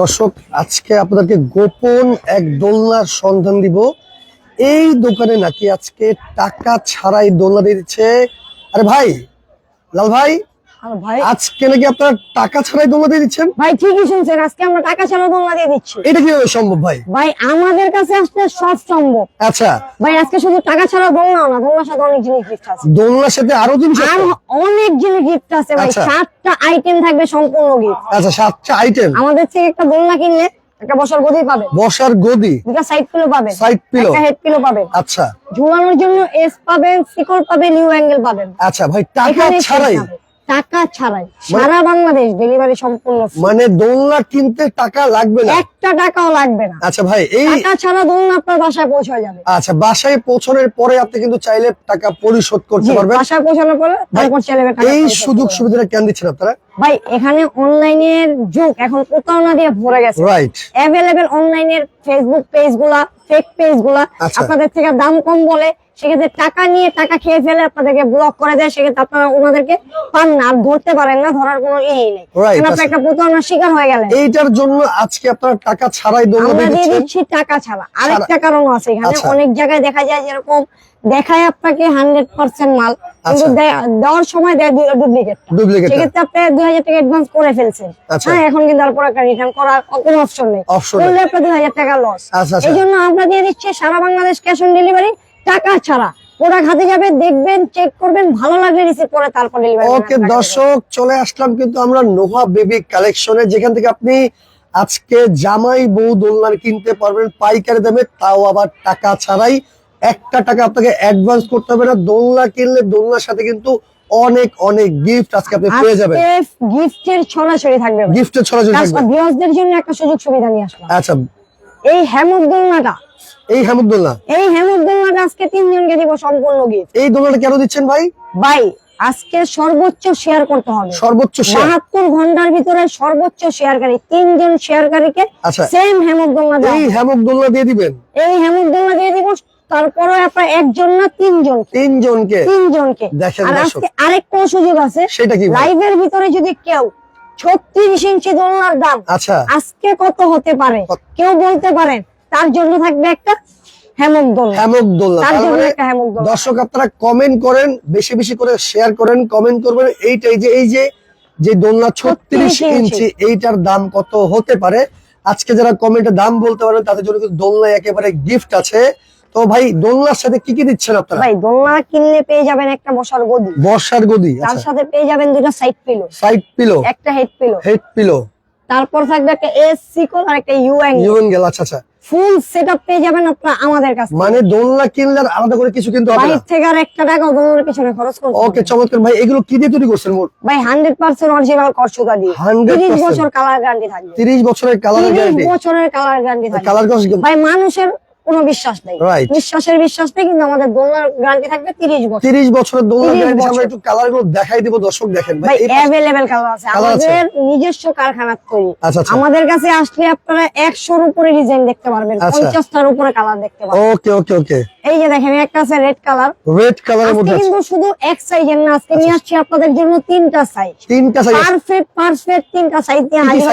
দর্শক, আজকে আপনাকে গোপন এক দোলনার সন্ধান দিব। এই দোকানে নাকি আজকে টাকা ছাড়াই দোলনা দিয়ে দিচ্ছে আরে ভাই, লাল ভাই ভাই আজকে নাকি আপনার টাকা ছাড়াই দিয়ে দিচ্ছেন? ভাই ঠিকই শুনছেন আজকে আমরা টাকা ছাড়া দিয়ে দিচ্ছি। এটা কীভাবে সম্ভব ভাই? ভাই আমাদের কাছে আসলে সব সম্ভব। আচ্ছা। ভাই আজকে শুধু টাকা ছাড়া দোলনা না দোলনার সাথে অনেক জিনিস গিফট আছে। দোলনার সাথে আরও জিনিস আর অনেক জিনিস গিফট আছে ভাই। আচ্ছা। সাতটা আইটেম থাকবে সম্পূর্ণ গিফট আচ্ছা সাতটা আইটেম আমাদের থেকে একটা দোলনা কিনলে একটা বসার গদি পাবে। বসার গদি? দুটা সাইড পিলো Side pillow? একটা হেড পিলো পাবেন আচ্ছা। ঝুলানোর জন্য এস পাবেন সিকল পাবেন নিউ অ্যাঙ্গেল পাবেন। আচ্ছা ভাই টাকা ছাড়াই। টাকা ছাড়াই। সারা বাংলাদেশ ডেলিভারি সম্পূর্ণ। মানে দোলনা কিনতে টাকা লাগবে না? একটা টাকাও লাগবে না। আচ্ছা ভাই এই টাকা ছাড়া দোলনা আপনার বাসায় পৌঁছে যাবে। আচ্ছা বাসায় পৌঁছানোর পরে আপনি কিন্তু চাইলে টাকা পরিশোধ করতে পারবেন। বাসায় পৌঁছানোর পরে তারপর টাকা এই সুযোগ। সুবিধাটা কেন দিচ্ছেন আপনারা? ভাই এখানে অনলাইনের যুগ এখন প্রতারণা দিয়ে ভরে গেছে। রাইট অ্যাভেলেবেল অনলাইনের ফেসবুক পেজগুলা ফেক পেজগুলা আচ্ছা। আপনাদের থেকে দাম কম বলে সেক্ষেত্রে টাকা নিয়ে টাকা খেয়ে ফেলে আপনাদেরকে ব্লক করে দেয় সেক্ষেত্রে আপনারা ওনাদেরকে পান না ধরতে পারেন না ধরার কোনো ইয়ে নেই। কারণ আচ্ছা। একটা প্রতারণার শিকার হয়ে গেলেন। এইটার জন্য আজকে আপনারা টাকা ছাড়াই আমরা দিয়ে দিচ্ছি। টাকা ছাড়া। আরেকটা কারণও আছে এখানে। আচ্ছা। অনেক জায়গায় দেখা যায় যেরকম দেখায় আপনাকে হান্ড্রেড পার্সেন্ট মাল কিন্তু আচ্ছা। দেওয়ার সময় দেয় ডুপ্লিকেট ডুপ্লিকেট সেক্ষেত্রে আপনি দুই হাজার টাকা অ্যাডভান্স করে ফেলছেন। হ্যাঁ এখন কিন্তু আর প্রোডাক্ট রিটার্ন করার কোনো অপশন নেই। করলে আপনার দুই হাজার টাকা লস। এই জন্য আমরা দিয়ে দিচ্ছি সারা বাংলাদেশ ক্যাশ অন ডেলিভারি টাকা ছাড়া। প্রোডাক্ট হাতে যাবে দেখবেন চেক করবেন ভালো লাগলে রিসিভ করে তারপর ওকে দর্শক চলে আসলাম কিন্তু আমরা নোভা বেবি কালেকশনে যেখান থেকে আপনি আজকে জামাই বউ দোলনা কিনতে পারবেন পাইকারি দামে তাও আবার টাকা ছাড়াই। একটা টাকা আপনাকে অ্যাডভান্স করতে হবে না দোলনা কিনলে দোলনার সাথে কিন্তু অনেক অনেক গিফট আজকে আপনি পেয়ে যাবেন। গিফটের ছড়াছড়ি থাকবে গিফটের ছড়াছড়ি থাকবে। ভিউয়ার্সদের জন্য একটা সুযোগ সুবিধা নিয়ে আসলাম। আচ্ছা। এই হ্যামক দোলনাটা এই হামুদুল্লাহ। এই হ্যামক দোলনাটা আজকে তিনজনকে দিব সম্পূর্ণ গিফট এই দোলনাটা কেন দিচ্ছেন ভাই? ভাই আজকে সর্বোচ্চ শেয়ার করতে হবে। সর্বোচ্চ বাহাত্তর ঘণ্টার ভিতরে সর্বোচ্চ শেয়ারকারী তিনজন শেয়ারকারীকে। সেম দেওয়া এই দোলনা দিয়ে দিবেন? এই হেমক দোলনা দিয়ে দিব তারপরে আপনার একজন না তিনজন? তিনজনকে। তিনজনকে। আর আজকে আরেকটা সুযোগ আছে। সেটা কি? লাইভের ভিতরে যদি কেউ ছত্রিশ ইঞ্চি দোলনার দাম আচ্ছা। আজকে কত হতে পারে? কেউ বলতে পারেন তার জন্য থাকবে একটা দোলনা দোলনা মানে দর্শক আপনারা কমেন্ট করেন বেশি বেশি করে শেয়ার করেন কমেন্ট করবেন। এইটাই যে এই যে যে দোলনা ছত্রিশ ইঞ্চি। ইঞ্চি এইটার দাম কত হতে পারে? আজকে যারা কমেন্টে দাম বলতে তাদের জন্য কিন্তু দোলনায় একেবারে গিফট আছে। তো ভাই দোলনার সাথে কি কি দিচ্ছেন আপনারা? ভাই দোলনা কিনলে পেয়ে যাবেন একটা বসার গদি। বর্ষার গদি তার আচ্ছা। সাথে পেয়ে যাবেন দুটো সাইড পিলো সাইড পিলো একটা হেড পিলো হেড পিলো তারপর থাকবে একটা এস সিকল আর একটা ইউ অ্যাঙ্গেল ইউ গেল আচ্ছা আচ্ছা। ফুল সেটআপ পেয়ে যাবেন আপনারা আমাদের কাছে মানে দোলনা কিনলে আর আলাদা করে কিছু কিনতে হবে না? বাইরে থেকে আর একটা টাকা দোলনার পিছনে খরচ করতে হবে। ওকে চমৎকার। ভাই এগুলো কি দিয়ে তৈরি করছেন মোট? ভাই হান্ড্রেড পার্সেন্ট অরিজিনাল করছুকা দিয়ে। 100% বছর কালার গ্যারান্টি থাকবে। তিরিশ বছরের কালার গ্যারান্টি 30 বছরের কালার গ্যারান্টি থাকবে। কালার ভাই মানুষের কোনো বিশ্বাস নেই। বিশ্বাসের বিশ্বাস নেই কিন্তু আমাদের দোলনার গ্যারান্টি থাকবে তিরিশ বছর। তিরিশ বছরের দোলনা 30 গ্যারান্টি আমরা একটু কালারগুলো দেখাই দিব দর্শক দেখেন। ভাই অ্যাভেলেবেল কালার আছে। আমাদের নিজস্ব কারখানার তৈরি। আচ্ছা, আচ্ছা। আমাদের কাছে আসলে আপনারা একশোর উপরে ডিজাইন দেখতে পারবেন আচ্ছা। পঞ্চাশটার উপরে কালার দেখতে পারবেন। ওকে ওকে ওকে এই যে দেখেন একটা আছে রেড কালার রেড কালারের আজকে মধ্যে কিন্তু শুধু এক সাইজের না আজকে নিয়ে আসছি আপনাদের জন্য তিনটা সাইজ তিনটা সাইজ পারফেক্ট পারফেক্ট তিনটা সাইজ হাজির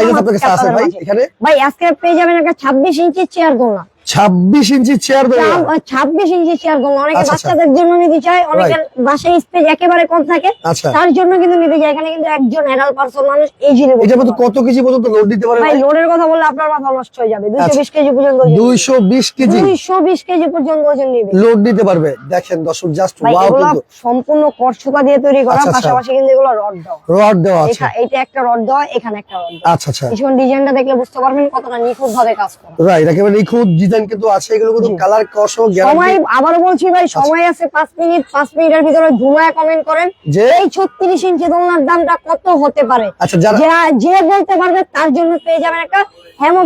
আছে ভাই এখানে? ভাই আজকে পেয়ে যাবেন একটা ছাব্বিশ ইঞ্চি চেয়ার দোলনা। ছাব্বিশ ইঞ্চি চেয়ার দোলনা ছাব্বিশ ইঞ্চি চেয়ার দোলনা অনেকে আচ্ছা, আচ্ছা। বাচ্চাদের জন্য নিতে চায় অনেকের বাসায় স্পেস একেবারে কম থাকে আচ্ছা। তার জন্য কিন্তু নিতে চায়। এখানে কিন্তু একজন অ্যাডাল্ট পার্সন মানুষ এই এটার মধ্যে কত কেজি পর্যন্ত লোড দিতে পারে ভাই লোডের কথা বললে আপনার মাথা নষ্ট হয়ে যাবে। দুইশো আচ্ছা। বিশ কেজি পর্যন্ত দুইশো বিশ কেজি। দুইশো বিশ কেজি পর্যন্ত ওজন নেবে। লোড দিতে পারবে। দেখেন দর্শক জাস্ট ওয়াও কিন্তু। সম্পূর্ণ করছুকা দিয়ে তৈরি করা আচ্ছা, আচ্ছা। পাশাপাশি কিন্তু এগুলো রড দেওয়া। রড দেওয়া আছে। এখা- এইটা একটা রড দেওয়া এখানে একটা রড আচ্ছা আচ্ছা। পিছন ডিজাইনটা দেখলে বুঝতে পারবেন কতটা নিখুঁত ভাবে কাজ করে। রাইট একেবারে নিখুঁত ডিজাইন কিন্তু আছে এগুলো কিন্তু কালার কসো সময় আবারও বলছি ভাই সময় আছে পাঁচ মিনিট পাঁচ মিনিটের ভিতরে ঘুমায় কমেন্ট করেন। যে এই ছত্রিশ ইঞ্চি দোলনার দামটা কত হতে পারে? আচ্ছা যারা যে বলতে পারবে তার জন্য পেয়ে যাবেন একটা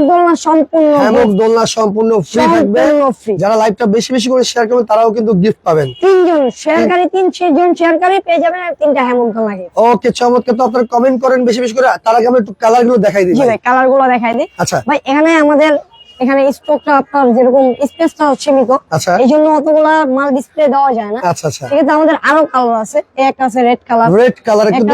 দোলনা সম্পূর্ণ হ্যামক দোলনা সম্পূর্ণ ফ্রি থাকবে। যারা লাইভটা বেশি বেশি করে শেয়ার করবেন তারাও কিন্তু গিফট পাবেন। তিনজন শেয়ারকারী তিন জন শেয়ারকারী পেয়ে যাবেন তিনটা হেমক দোলনা। ওকে চমৎকার। তো আপনারা কমেন্ট করেন বেশি বেশি করে তার আগে একটু কালারগুলো দেখাই দিই জি ভাই। কালারগুলো দেখাই দিই। আচ্ছা। ভাই এখানে আমাদের এখানে স্টকটা আপনার যেরকম স্পেসটা সীমিত আচ্ছা। এই জন্য অতগুলা মাল ডিসপ্লে দেওয়া যায় না। আচ্ছা আচ্ছা। সেক্ষেত্রে আমাদের আরও কালার আছে। একটা আছে রেড কালার রেড কালার কিন্তু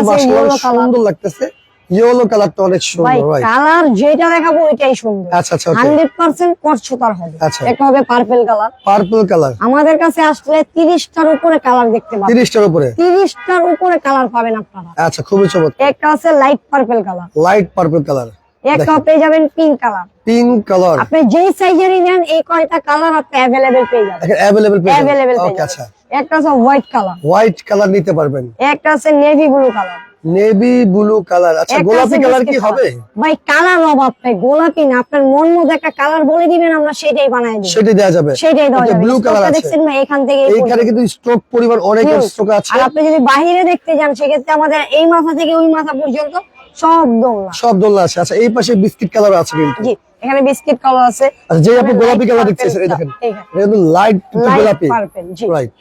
সুন্দর লাগতেছে। ইয়েলো কালারটা অনেক সুন্দর ভাই কালার যেটা দেখাবো ওইটাই সুন্দর। আচ্ছা আচ্ছা ওকে হান্ড্রেড পার্সেন্ট কটসুতার হবে। আচ্ছা। একটা হবে পার্পেল কালার পার্পল কালার আমাদের কাছে আসলে তিরিশটার উপরে কালার দেখতে পাবেন। তিরিশটার উপরে? তিরিশটার উপরে কালার পাবেন আপনারা। আচ্ছা খুবই চমৎকার। একটা আছে light purple colour light purple colour একটা পেয়ে যাবেন পিঙ্ক কালার। Pink colour. আপনি যেই সাইজেরই নেন এই কয়টা কালার আপনি অ্যাভেলেবেল পেয়ে যাবেন। অ্যাভেলেবল পেয়ে অ্যাভেলেবেল পেয়ে আচ্ছা। একটা আছে হোয়াইট কালার হোয়াইট কালার নিতে পারবেন। একটা আছে navy blue colour navy blue colour আচ্ছা গোলাপি কালার কি হবে? ভাই কালার অভাব নাই। গোলাপি না আপনার মন মতো একটা কালার বলে দিবেন আমরা সেটাই বানাই দিব। সেটাই দেওয়া যাবে। সেটাই দেওয়া যাবে। ব্লু কালার আছে। দেখছেন না এখান থেকে এইখানে কিন্তু স্টক পরিমাণ অনেক স্টক আছে। আর আপনি যদি বাইরে দেখতে যান সেক্ষেত্রে আমাদের এই মাথা থেকে ওই মাথা পর্যন্ত সব দোলনা। সব দোলনা আছে। আচ্ছা এই পাশে বিস্কিট কালার আছে কিন্তু। জি এখানে বিস্কিট কালার আছে। আচ্ছা যে আপনি গোলাপি কালার দেখতেছেন এই দেখেন। এটা কিন্তু লাইট গোলাপি। পার্পল জি। রাইট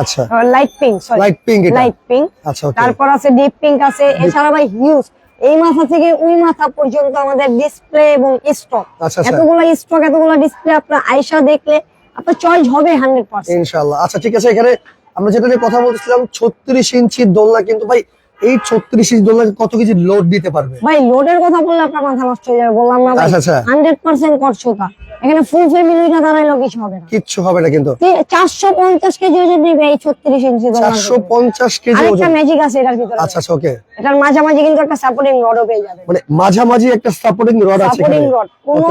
আচ্ছা। Light pink sorry light pink এটা। লাইট পিঙ্ক আচ্ছা তারপর আছে ডিপ পিঙ্ক আছে। এছাড়া ভাই হিউজ এই মাথা থেকে ওই মাথা পর্যন্ত আমাদের ডিসপ্লে এবং স্টক এতগুলো স্টক এতগুলো ডিসপ্লে আপনার আয়সা দেখলে আপনার চয়েস হবে হান্ড্রেড পার্সেন্ট ইনশাআল্লাহ। আচ্ছা ঠিক আছে এখানে আমরা যেটা নিয়ে কথা বলছিলাম ছত্রিশ ইঞ্চি দোলনা কিন্তু ভাই এই ছত্রিশ ইঞ্চি দোলনা কত কেজি লোড দিতে পারবে? ভাই লোডের কথা বললে আপনার মাথা নষ্ট হয়ে যাবে বললাম না আচ্ছা আচ্ছা। হান্ড্রেড পার্সেন্ট করছোতা এখানে ফুল ফ্যামিলিটা দাঁড়াইলেও কিছু হবে না। কিচ্ছু হবে না কিন্তু। চারশো পঞ্চাশ কেজি ওজন নেবে এই ছত্রিশ ইঞ্চি চারশো পঞ্চাশ কেজি ওজন। ম্যাজিক আছে এটার ভিতরে। আচ্ছা আচ্ছা ওকে এটার মাঝামাঝি কিন্তু একটা সাপোর্টিং রডও পেয়ে যাবে। মানে মাঝামাঝি একটা সাপোর্টিং রড আছে সাপোর্টিং রড কোন.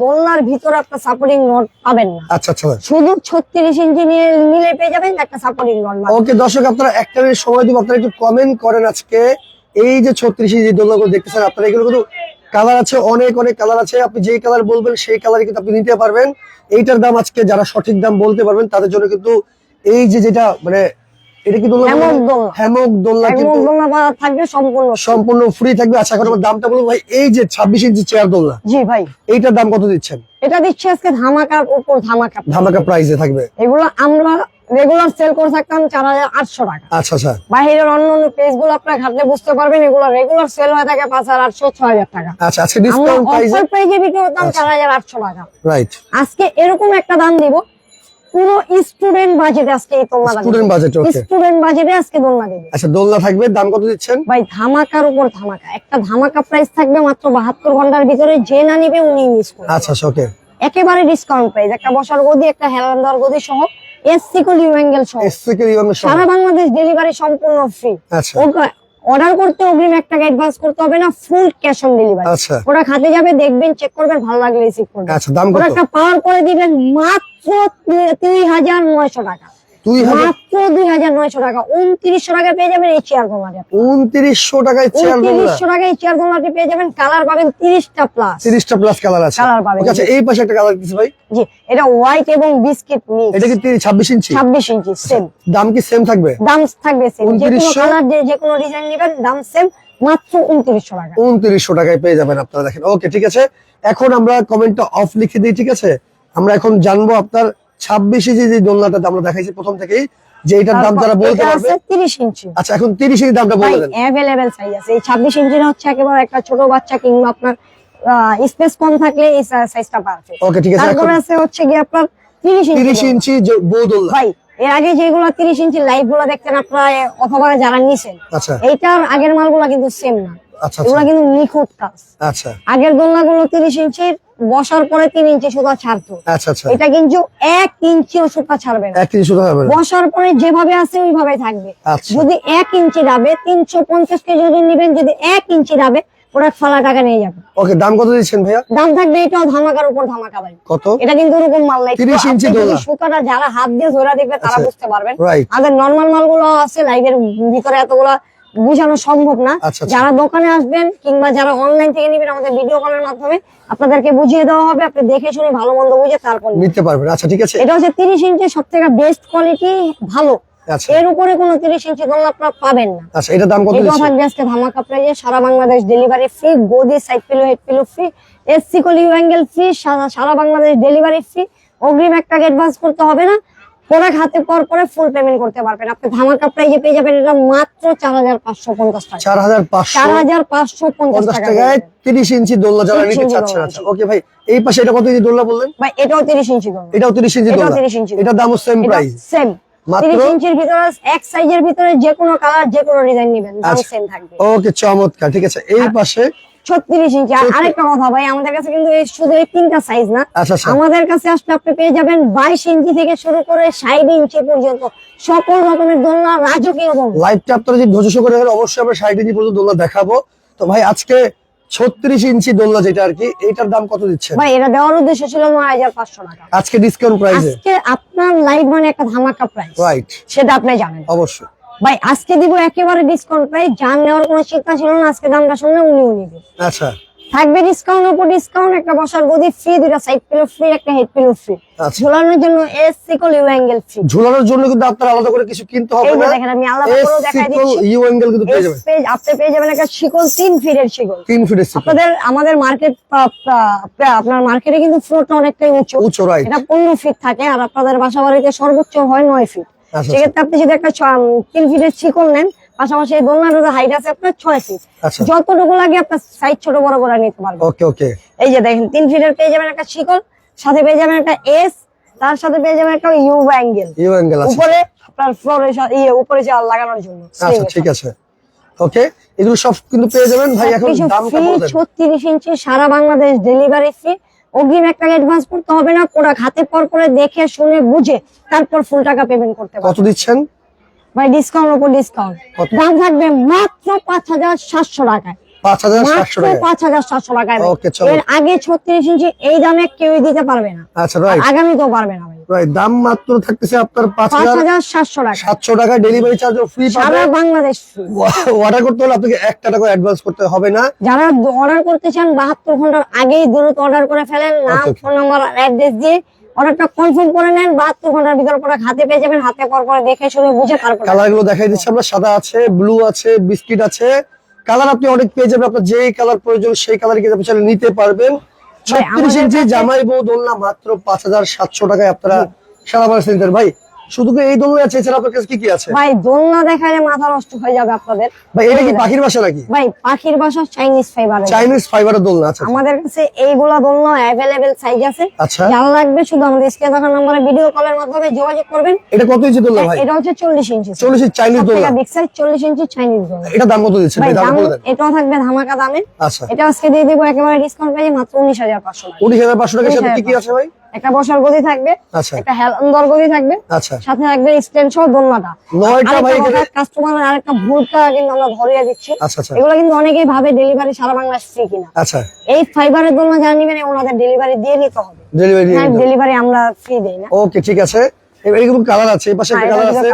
দোলনার ভিতরে একটা সাপোর্টিং রড পাবেন না। আচ্ছা আচ্ছা শুধু ছত্রিশ ইঞ্চি নিয়ে নিলে পেয়ে যাবেন একটা সাপোর্টিং রড ওকে দর্শক আপনারা একটা সময় দিব আপনারা একটু কমেন্ট করেন আজকে এই যে ছত্রিশ দোলনাগুলো দেখতেছেন আপনারা এগুলো কিন্তু কালার আছে অনেক অনেক কালার আছে। আপনি যেই কালার বলবেন সেই কালার কিন্তু আপনি নিতে পারবেন। এইটার দাম আজকে যারা সঠিক দাম বলতে পারবেন তাদের জন্য কিন্তু এই যে যেটা মানে এটা কি হ্যামক দোলনা। হ্যামক দোলনা একদম কিন্তু থাকবে সম্পূর্ণ সম্পূর্ণ ফ্রি থাকবে। আচ্ছা এখন আমার দামটা বলব ভাই এই যে ছাব্বিশ ইঞ্চি চেয়ার দোলনা জি ভাই। এইটার দাম কত দিচ্ছেন? এটা দিচ্ছি আজকে ধামাকার উপর ধামাকা ধামাকা প্রাইসে থাকবে। এগুলো আমরা রেগুলার সেল করে থাকতাম চার হাজার আটশো টাকা। আচ্ছা আচ্ছা। বাইরের অন্য অন্য পেজগুলো আপনার ঘাটলে বুঝতে পারবেন এগুলো রেগুলার সেল হয়ে থাকে পাঁচ হাজার আটশো ছয় হাজার টাকা। আচ্ছা আজকে ডিসকাউন্ট অফার বিক্রি করতাম চার হাজার আটশো টাকা। রাইট আজকে এরকম একটা দাম দিব পুরো স্টুডেন্ট বাজেটে আজকে এই তোমরা স্টুডেন্ট বাজেট ওকে স্টুডেন্ট বাজেটে আজকে দোলনা দেবে আচ্ছা দোলনা থাকবে দাম কত দিচ্ছেন? ভাই ধামাকার উপর ধামাকা। একটা ধামাকা প্রাইস থাকবে মাত্র বাহাত্তর ঘণ্টার ভিতরে যে না নিবে উনি মিস করবে। আচ্ছা আচ্ছা ওকে একেবারে ডিসকাউন্ট প্রাইস একটা বসার গদি একটা হেলান দেওয়ার গদি সহ এসসি কলি অ্যাঙ্গেল সহ। এসসিকে সারা বাংলাদেশ ডেলিভারি সম্পূর্ণ ফ্রি আচ্ছা। অর্ডার করতে অগ্রিম এক টাকা অ্যাডভান্স করতে হবে না ফুল ক্যাশ অন ডেলিভারি আচ্ছা। ওরা খাতে যাবে দেখবেন চেক করবেন ভালো লাগলে রিসিভ করবেন। আচ্ছা দাম কত? পাওয়ার করে দিবেন মাত্র তিন হাজার নয়শো টাকা। দুই হাজার মাত্র দুই হাজার নয়শো টাকা। উনত্রিশশো টাকা পেয়ে যাবেন এই চেয়ার গোলাটা উনত্রিশশো টাকায় চেয়ার উনত্রিশশো টাকা চেয়ার গোলাটি পেয়ে যাবেন কালার পাবেন তিরিশটা প্লাস তিরিশটা প্লাস কালার আছে। Colour পাবেন, আচ্ছা এই পাশে একটা কালার দিচ্ছে ভাই। জি এটা হোয়াইট এবং বিস্কিট মিক্স এটা কি ছাব্বিশ ইঞ্চি? ছাব্বিশ ইঞ্চি সেম দাম কি সেম থাকবে? দাম থাকবে সেম যে কোনো কালার যে কোনো ডিজাইন নেবেন দাম সেম মাত্র উনত্রিশশো টাকা। উনত্রিশশো টাকায় পেয়ে যাবেন আপনারা দেখেন। ওকে ঠিক আছে। এখন আমরা কমেন্টটা অফ লিখে দিই ঠিক আছে? আমরা এখন জানব আপনার ছাব্বিশ ইঞ্চি যে দোলনাটা আমরা দেখাইছি প্রথম থেকেই যে এটার দাম যারা বলতে পারবে তিরিশ ইঞ্চি। আচ্ছা এখন তিরিশ ইঞ্চি দামটা বলে দেন অ্যাভেলেবেল সাইজ আছে। এই ছাব্বিশ ইঞ্চির হচ্ছে একেবারে একটা ছোট বাচ্চা কিংবা আপনার স্পেস কম থাকলে এই সাইজটা পারফেক্ট ওকে ঠিক আছে তারপরে আছে হচ্ছে গিয়ে আপনার তিরিশ তিরিশ ইঞ্চি ইঞ্চি যে দোলনা। ভাই এর আগে যেগুলো তিরিশ ইঞ্চি লাইভগুলো দেখতেন আপনারা অথবা যারা নিছেন আচ্ছা। এইটার আগের মালগুলো কিন্তু সেম না। আচ্ছা এগুলো আচ্ছা কিন্তু নিখুঁত কাজ। আচ্ছা। আগের দোলনাগুলো তিরিশ ইঞ্চির বসার পরে তিন ইঞ্চি সুতা ছাড়তো। আচ্ছা আচ্ছা। এটা কিন্তু এক ইঞ্চিও সুতা ছাড়বে না। এক বসার পরে যেভাবে আছে ওইভাবে থাকবে। আচ্ছা। যদি এক ইঞ্চি ডাবে তিনশো পঞ্চাশ কেজি ওজন নিবেন যদি এক ইঞ্চি ডাবে ওরা ফালা টাকা নিয়ে যাবে। ওকে দাম কত দিচ্ছেন ভাইয়া? দাম থাকবে এটাও ধামাকার উপর ধামাকা ভাই। কত? এটা কিন্তু ওরকম মাল নাই। 30 ইঞ্চি আপনি যদি দোলা। সুতাটা যারা হাত দিয়ে ধরে দেখবে তারা। বুঝতে পারবেন। আমাদের নর্মাল মালগুলো আছে লাইভের ভিতরে এতগুলা বোঝানো সম্ভব না। আচ্ছা, আচ্ছা। যারা দোকানে আসবেন কিংবা যারা অনলাইন থেকে নিবেন আমাদের ভিডিও কলের মাধ্যমে আপনাদেরকে বুঝিয়ে দেওয়া হবে আপনি দেখে শুনে ভালো মন্দ বুঝে তারপর নিতে পারবেন। আচ্ছা ঠিক আছে। এটা হচ্ছে তিরিশ ইঞ্চি সব থেকে বেস্ট কোয়ালিটি ভালো। আচ্ছা। এর উপরে কোনো তিরিশ ইঞ্চি দোলনা আপনারা পাবেন না। আচ্ছা এটা দাম কত থাকবে আজকে ধামাকা প্রাইজে সারা বাংলাদেশ ডেলিভারি ফ্রি গদি side pillow head pillow free SC কলি অ্যাঙ্গেল ফ্রি সারা বাংলাদেশ ডেলিভারি ফ্রি অগ্রিম একটা অ্যাডভান্স করতে হবে না। প্রোডাক্ট হাতে পরে ফুল পেমেন্ট করতে পারবেন। আপনি ধামাকা প্রাইজে পেয়ে যাবেন এটা মাত্র চার হাজার পাঁচশো পঞ্চাশ টাকা। চার হাজার পাঁচশো চার হাজার পাঁচশো পঞ্চাশ টাকায় তিরিশ ইঞ্চি যারা নিতে চাচ্ছেন আচ্ছা ওকে ভাই এই পাশে এটা কত ইঞ্চি দোলনা বললেন? ভাই এটাও তিরিশ ইঞ্চি দোলনা। এটাও তিরিশ ইঞ্চি এটাও দোলনা? 30 ইঞ্চি দোলনা। এটার দামও সেম প্রাইস সেম তিরিশ ইঞ্চির ভিতরে এক সাইজের ভিতরে যে কোনো কালার যে কোনো ডিজাইন নিবেন দাম আচ্ছা। সেম থাকবে। ওকে চমৎকার ঠিক আছে। এই পাশে ছত্রিশ ইঞ্চি। আর আরেকটা কথা ভাই আমাদের কাছে কিন্তু শুধু এই তিনটা সাইজ না। আচ্ছা আচ্ছা। আমাদের কাছে আসলে আপনি পেয়ে যাবেন বাইশ ইঞ্চি থেকে শুরু করে ষাট ইঞ্চি পর্যন্ত। সকল রকমের দোলনা রাজকীয় লাইভটা আপনারা যদি ধৈর্য দেখেন, অবশ্যই আমরা ষাট ইঞ্চি পর্যন্ত দোলনা দেখাবো। তো ভাই আজকে ছত্রিশ ইঞ্চি দোলনা যেটা আর কি এটার দাম কত দিচ্ছে ভাই এটা দেওয়ার উদ্দেশ্য ছিল নয় হাজার পাঁচশো টাকা। আজকে ডিসকাউন্ট প্রাইস আজকে আপনার লাইভ মানে একটা ধামাকা প্রাইস রাইট সেটা আপনি জানেন। অবশ্যই। ভাই আজকে দিব একেবারে ডিসকাউন্ট প্রাইস যান নেওয়ার কোনো চিন্তা ছিল না আজকে দামটা শুনলে উনি উনি আচ্ছা। থাকবে ডিসকাউন্ট উপর ডিসকাউন্ট একটা বসার গদি ফ্রি দুটা সাইড পিলো ফ্রি একটা হেড পিলো ফ্রি ঝোলানোর জন্য এস সিকল ইউ অ্যাঙ্গেল ফ্রি ঝুলানোর জন্য কিন্তু আপনার আলাদা করে কিছু কিনতে হবে না। দেখেন আমি আলাদা করে দেখাই দিচ্ছি। ইউ অ্যাঙ্গেল কিন্তু পেয়ে যাবেন। পেজ আপনি পেয়ে যাবেন একটা শিকল তিন ফিটের শিকল। তিন ফিটের সিকল আপনাদের আমাদের মার্কেট আপনার মার্কেটে কিন্তু ফ্লোরটা অনেকটাই উঁচু। উঁচু রাইট এটা পনেরো ফিট থাকে আর আপনাদের বাসা বাড়িতে সর্বোচ্চ হয় নয় ফিট সেক্ষেত্রে আপনি যদি একটা তিন ফিটের শিকল নেন পাশাপাশি এই দোলনার হাইট আছে আপনার ছয় ফিট আচ্ছা। যতটুকু লাগে আপনার সাইজ ছোট বড় করে নিতে পারবেন। ওকে ওকে। এই যে দেখেন তিন ফিটের পেয়ে যাবেন একটা শিকল সাথে পেয়ে যাবেন একটা এস তার সাথে পেয়ে যাবেন একটা ইউ অ্যাঙ্গেল ইউ অ্যাঙ্গেল উপরে আপনার ফ্লোরে ইয়ে উপরে চাল লাগানোর জন্য। আচ্ছা ঠিক আছে। ওকে এগুলো সব কিন্তু পেয়ে যাবেন। ভাই এখন দামটা বলে দেন। ইঞ্চি সারা বাংলাদেশ ডেলিভারি ফ্রি অগ্রিম এক টাকা অ্যাডভান্স করতে হবে না প্রোডাক্ট হাতে পর করে দেখে শুনে বুঝে তারপর ফুল টাকা পেমেন্ট করতে কত দিচ্ছেন? ভাই ডিসকাউন্ট উপর ডিসকাউন্ট দাম থাকবে মাত্র পাঁচ হাজার সাতশো টাকায়। পাঁচ হাজার সাতশো মাত্র টাকা পাঁচ হাজার সাতশো টাকায় চলো। এর আগে ছত্রিশ ইঞ্চি এই দামে কেউই দিতে পারবে না। আচ্ছা রাইট আগামীতেও পারবে না। দাম মাত্র থাকতেছে আপনার পাঁচ হাজার সাতশো টাকা। সাতশো টাকা ডেলিভারি চার্জ ফ্রি সারা বাংলাদেশ অর্ডার করতে হলে আপনাকে একটা টাকা অ্যাডভান্স করতে হবে না। যারা অর্ডার করতে চান বাহাত্তর ঘণ্টার আগেই দ্রুত অর্ডার করে ফেলেন। নাম. ফোন নাম্বার অ্যাড্রেস দিয়ে অর্ডারটা কনফার্ম করে নেন। বাহাত্তর ঘণ্টার ভিতর হাতে পেয়ে যাবেন। হাতে পর পরে দেখে শুনে বুঝে তারপর কালারগুলো দেখাই দিচ্ছি আমরা। সাদা আছে ব্লু আছে বিস্কিট আছে। কালার আপনি অনেক পেয়ে যাবেন। আপনার যেই কালার প্রয়োজন সেই কালার কিন্তু আপনি নিতে পারবেন। ছত্রিশ ইঞ্চি জামাই বউ দোলনা মাত্র পাঁচ হাজার সাতশো টাকায় আপনারা সারা বার নিতে ভাই শুধু এই দোলনা আছে? এছাড়া আপনার কাছে কি কি আছে? ভাই দোলনা দেখালে মাথা নষ্ট হয়ে যাবে আপনাদের। ভাই এটা কি পাখির বাসা নাকি? ভাই পাখির বাসা চাইনিজ ফাইবার চাইনিজ ফাইবারের দোলনা আছে আমাদের কাছে এইগুলা দোলনা অ্যাভেলেবেল সাইজ আছে। আচ্ছা। যারা লাগবে শুধু আমাদের স্ক্রিনে থাকা নাম্বারে ভিডিও কলের মাধ্যমে যোগাযোগ করবেন। এটা কত ইঞ্চি দোলনা ভাই? এটা হচ্ছে চল্লিশ ইঞ্চি। চল্লিশ চাইনিজ দোলনা। বিগ সাইজ চল্লিশ ইঞ্চি চাইনিজ দোলনা। এটা দাম কত দিচ্ছেন? দাম বলে দেন। এটাও থাকবে ধামাকা দামে। আচ্ছা। এটা আজকে দিয়ে দিব একেবারে ডিসকাউন্ট পেয়ে মাত্র উনিশ হাজার পাঁচশো টাকা। উনিশ হাজার পাঁচশো টাকার সাথে কি কি আছে ভাই? একটা বসার গদি থাকবে আচ্ছা। একটা হেলান্দর গদি থাকবে আচ্ছা। সাথে থাকবে স্ট্যান্ড সহ দোলনাটা। কাস্টমারের আরেকটা ভুলটা কিন্তু আমরা ধরিয়ে দিচ্ছি। আচ্ছা এগুলো কিন্তু অনেকেই ভাবে ডেলিভারি সারা বাংলাদেশ ফ্রি কিনা। আচ্ছা। এই ফাইবারের দোলনা যারা নিবেন ওনাদের ডেলিভারি দিয়ে নিতে হবে। ডেলিভারি ডেলিভারি আমরা ফ্রি দেই না। ওকে ঠিক আছে। এবার এরকম কালার আছে এই পাশে একটা কালার আছে।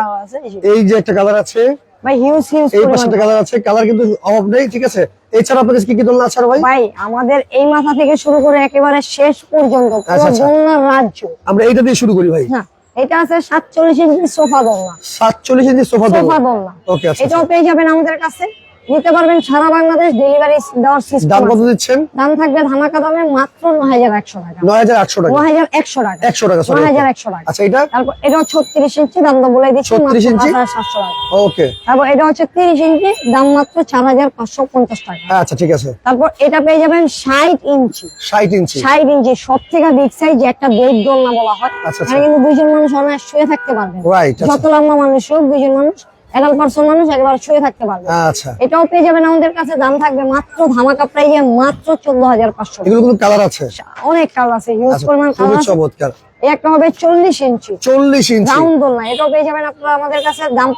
এই যে। একটা কালার আছে। ভাই হিউজ হিউজ এই পাশে কালার আছে কালার কিন্তু অভাব নেই ঠিক আছে? এছাড়া আপনার কি কি দোলনা আছে ভাই? ভাই আমাদের এই মাথা থেকে শুরু করে একেবারে শেষ পর্যন্ত পুরো আচ্ছা, আচ্ছা। রাজ্য। আমরা এইটা দিয়ে শুরু করি ভাই। হ্যাঁ এটা আছে সাতচল্লিশ ইঞ্চি সোফা দোলনা। সাতচল্লিশ ইঞ্চি সোফা সোফা দোলনা। দোলনা। ওকে আচ্ছা এটাও পেয়ে যাবেন আমাদের কাছে। নিতে পারবেন সারা বাংলাদেশ ডেলিভারি দেওয়ার আচ্ছা। সিস্টেম দাম কত দিচ্ছেন? দাম থাকবে ধামাকা দামে মাত্র নয় হাজার একশো টাকা। নয় হাজার আটশো টাকা। নয় হাজার একশো টাকা। একশো টাকা সরি নয় হাজার একশো টাকা। আচ্ছা এটা? তারপর এটা ছত্রিশ ইঞ্চি দাম তো বলে দিচ্ছি 36 মাত্র ইঞ্চি? পাঁচ হাজার সাতশো টাকা। ওকে। তারপর এটা হচ্ছে তিরিশ ইঞ্চি দাম মাত্র চার হাজার পাঁচশো পঞ্চাশ টাকা। আচ্ছা ঠিক আছে। তারপর এটা পেয়ে যাবেন ষাট ইঞ্চি। ষাট ইঞ্চি। ষাট ইঞ্চি সব থেকে বিগ সাইজ একটা বেড দোলনা বলা হয়। আচ্ছা, এখানে কিন্তু দুইজন মানুষ অনায়াস শুয়ে থাকতে পারবেন। রাইট যত লম্বা মানুষ হোক দুইজন মানুষ এগারো পার্সেন্ট মানুষ একবার শুয়ে থাকতে পারবে। আচ্ছা। এটাও পেয়ে যাবেন আমাদের কাছে দাম থাকবে মাত্র ধামাকা প্রাইজে মাত্র চোদ্দ হাজার পাঁচশো। এগুলো কিন্তু কালার আছে। অনেক কালার আছে ইউজ আচ্ছা পরিমাণ কালার চমৎকার। একটা হবে চল্লিশ ইঞ্চি। চল্লিশ ইঞ্চি। রাউন্ড দোলনা এটাও পেয়ে যাবেন আপনারা আমাদের কাছে। দাম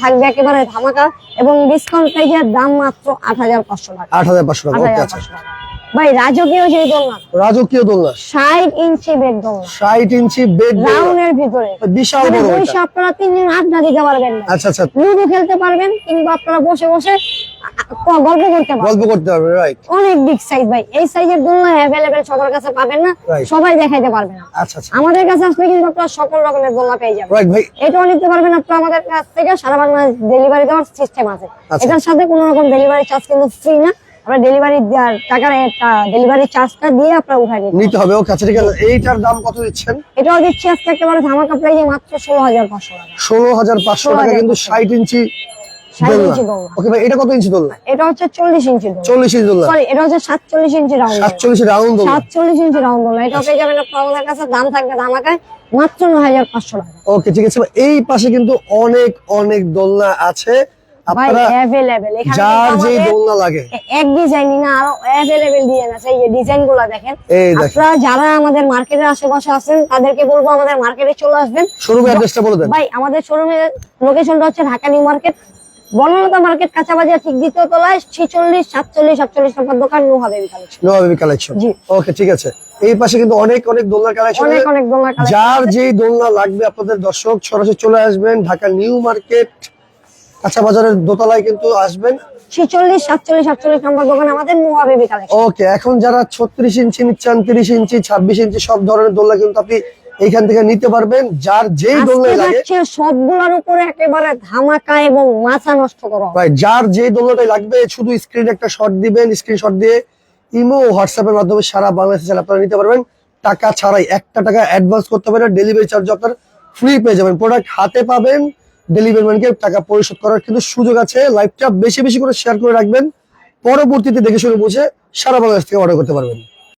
থাকবে একেবারে ধামাকা এবং ডিসকাউন্ট প্রাইজে দাম মাত্র আট হাজার পাঁচশো টাকা। আট হাজার পাঁচশো টাকা। ওকে আচ্ছা। ভাই রাজকীয় সেই দোলনা রাজকীয় দোলনা। ষাট ইঞ্চি বেড দোলনা। ষাট ইঞ্চি বেড রাউন্ডের ভিতরে। বিশাল মানে বড় আপনারা তিনজন আড্ডা দিতে পারবেন না। আচ্ছা আচ্ছা। লুডো খেলতে পারবেন কিংবা আপনারা বসে বসে গল্প করতে পারবেন। গল্প করতে হবে রাইট অনেক বিগ সাইজ ভাই। এই সাইজের দোলনা অ্যাভেলেবেল সবার কাছে পাবেন না। সবাই দেখাইতে পারবে না। আচ্ছা আচ্ছা। আমাদের কাছে আসলে কিন্তু আপনারা সকল রকমের দোলনা পেয়ে যাবেন। রাইট ভাই। এটাও নিতে পারবেন আপনারা আমাদের কাছ থেকে সারা বাংলাদেশ ডেলিভারি দেওয়ার সিস্টেম আছে। আচ্ছা। এটার সাথে কোনো রকম ডেলিভারি চার্জ কিন্তু ফ্রি না। আমরা ডেলিভারি টাকার ডেলিভারি চার্জটা দিয়ে আপনারা উঠাই নিতে হবে। ওকে আচ্ছা ঠিক আছে। এইটার দাম কত দিচ্ছেন? এটাও দিচ্ছি আজকে একেবারে ধামাকা প্রাইজে মাত্র ষোলো হাজার পাঁচশো টাকা। ষোলো হাজার পাঁচশো টাকা কিন্তু ষাট ইঞ্চি ওকে ভাই এটা কত ইঞ্চি দোলনা এটা হচ্ছে চল্লিশ ইঞ্চি দোলনা চল্লিশ ইঞ্চি দোলনা সরি এটা হচ্ছে সাতচল্লিশ ইঞ্চি রাউন্ড সাতচল্লিশ রাউন্ড দোলনা সাতচল্লিশ ইঞ্চি রাউন্ড দোলনা এটা পেয়ে যাবেন কাছে দাম থাকবে মাত্র টাকা। ওকে ঠিক আছে এই পাশে কিন্তু অনেক অনেক দোলনা আছে। ভাই আপনারা অ্যাভেলেবেল এখানে যার যে দোলনা লাগে। এক ডিজাইনই না আরও ডিজাইন আছে এই দেখেন। দেখেন। আপনারা যারা আমাদের মার্কেটের আশেপাশে আছেন তাদেরকে বলব আমাদের মার্কেটে চলে আসবেন। শোরুমের অ্যাড্রেসটা বলে দেন। ভাই আমাদের শোরুমের লোকেশনটা হচ্ছে Dhaka New Market Banalata market কাঁচাবাজার ঠিক দ্বিতীয় তলায় ছিচল্লিশ সাতচল্লিশ সাতচল্লিশ নম্বর দোকান কালেকশন ওকে ঠিক আছে। এই পাশে কিন্তু অনেক অনেক দোলনা কালেকশন অনেক অনেক দোলনা যার যেই দোলনা লাগবে আপনাদের দর্শক সরাসরি চলে আসবেন ঢাকা নিউ মার্কেট কাঁচা বাজারের দোতলায় কিন্তু আসবেন। ছিচল্লিশ সাতচল্লিশ সাতচল্লিশ নম্বর দোকান আমাদের নোহা বেবি কালেকশন ওকে এখন যারা ছত্রিশ ইঞ্চি নিচ্ছেন তিরিশ ইঞ্চি ছাব্বিশ ইঞ্চি সব ধরনের দোলনা কিন্তু আপনি এইখান থেকে নিতে পারবেন যার যেই দোলনায় লাগে। সবগুলোর উপরে একেবারে ধামাকা এবং মাথা নষ্ট করা। ভাই যার যে দোলনাটাই লাগবে শুধু স্ক্রিনে একটা শট দিবেন স্ক্রিনশট দিয়ে ইমো হোয়াটসঅ্যাপের মাধ্যমে সারা বাংলাদেশে আপনারা নিতে পারবেন। টাকা ছাড়াই একটা টাকা অ্যাডভান্স করতে হবে না ডেলিভারি চার্জ আপনার ফ্রি পেয়ে যাবেন। প্রোডাক্ট হাতে পাবেন ডেলিভারি ম্যানকে টাকা পরিশোধ করার কিন্তু সুযোগ আছে। লাইভটা বেশি বেশি করে শেয়ার করে রাখবেন। পরবর্তীতে দেখে শুনে বুঝে সারা বাংলাদেশ থেকে অর্ডার করতে পারবেন।